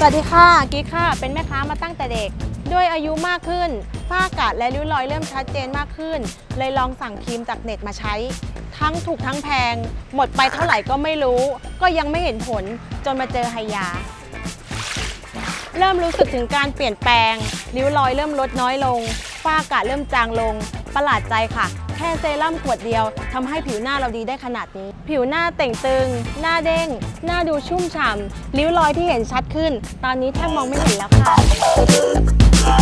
สวัสดีค่ะกิ๊กค่ะ เป็นแม่ค้ามาตั้งแต่เด็ก ด้วยอายุมากขึ้นฝ้ากาดและริ้วรอยเริ่มชัดเจนมากขึ้น เลยลองสั่งครีมจากเน็ตมาใช้ ทั้งถูกทั้งแพง หมดไปเท่าไหร่ก็ไม่รู้ ก็ยังไม่เห็นผลจนมาเจอไฮยา เริ่มรู้สึกถึงการเปลี่ยนแปลง ริ้วรอยเริ่มลดน้อยลง ฝ้ากระเริ่มจางลง ประหลาดใจค่ะ แค่เซรั่มขวดเดียวทำให้ผิวหน้าเราดีได้ขนาดนี้ ผิวหน้าเต่งตึง หน้าเด้ง หน้าดูชุ่มฉ่ำริ้วรอยที่เห็นชัดขึ้น ตอนนี้แทบมองไม่เห็นแล้วค่ะ